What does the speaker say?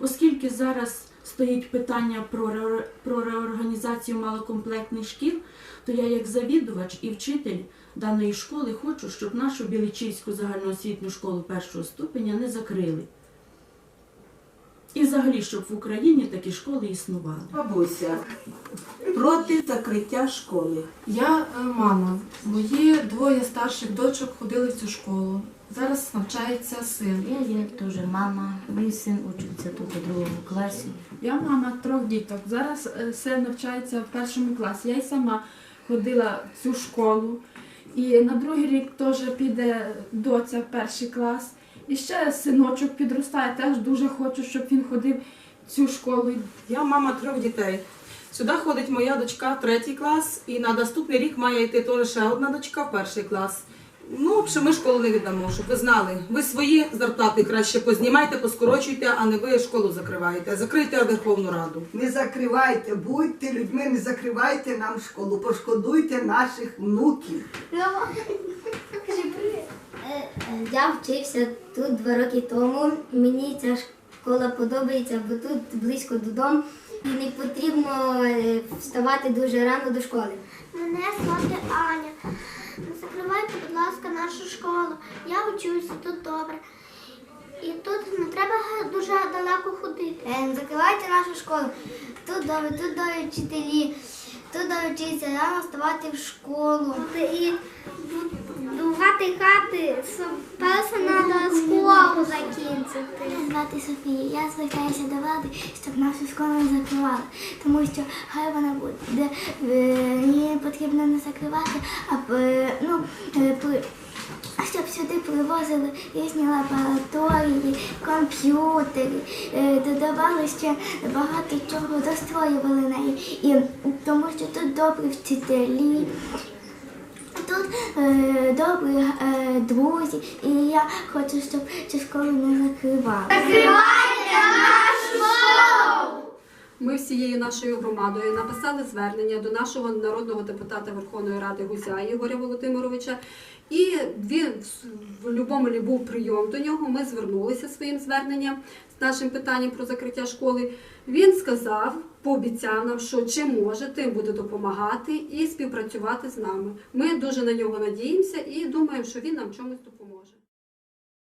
Оскільки зараз стоїть питання про, ре- про реорганізацію малокомплектних шкіл, то я як завідувач і вчитель даної школи хочу, щоб нашу Біличівську загальноосвітню школу першого ступеня не закрили. Взагалі, щоб в Україні такі школи існували. Бабуся проти закриття школи. Я е, мама. Мої двоє старших дочок ходили в цю школу. Зараз навчається син. Я є теж мама, мій син учиться тут у другому класі. Я мама трьох діток. Зараз е, син навчається в першому класі. Я й сама ходила в цю школу. І на другий рік теж піде доця в перший клас. І ще синочок підростає, теж дуже хочу, щоб він ходив в цю школу. Я мама трьох дітей. Сюди ходить моя дочка третій клас, і на наступний рік має йти теж ще одна дочка в перший клас. Ну, общем, ми школу не віддамо, щоб ви знали. Ви свої зарплати краще познімайте, поскорочуйте, а не ви школу закриваєте. Закрийте Верховну Раду. Не закривайте, будьте людьми, не закривайте нам школу, пошкодуйте наших внуків. Е, Я вчився тут два роки тому. Мені ця школа подобається, бо тут близько додому і не потрібно е, вставати дуже рано до школи. Мене звати Аня. Не закривайте, будь ласка, нашу школу. Я вчуся тут добре. І тут не треба дуже далеко ходити. Не закривайте нашу школу. Тут добре, тут добрі вчителі, тут добре вчитися, рано вставати в школу. І будувати хати, перше треба школу закінчити. Звати Софія. Я звертаюся до влади, щоб нашу школу не закривали, тому що хай вона буде. е, Її потрібно не закривати, а е, ну, е, щоб сюди привозили різні лабораторії, комп'ютери, е, додавали ще багато чого, достроювали неї. І тому що тут добрі вчителі, е, добрі е, друзі, і я хочу, щоб цю школу не закривали. Ми всією нашою громадою написали звернення до нашого народного депутата Верховної Ради Гузя Ігоря Володимировича. І він в Любомелі був прийом до нього. Ми звернулися своїм зверненням з нашим питанням про закриття школи. Він сказав, пообіцяв нам, що чи може, тим буде допомагати і співпрацювати з нами. Ми дуже на нього надіємося і думаємо, що він нам чомусь допоможе.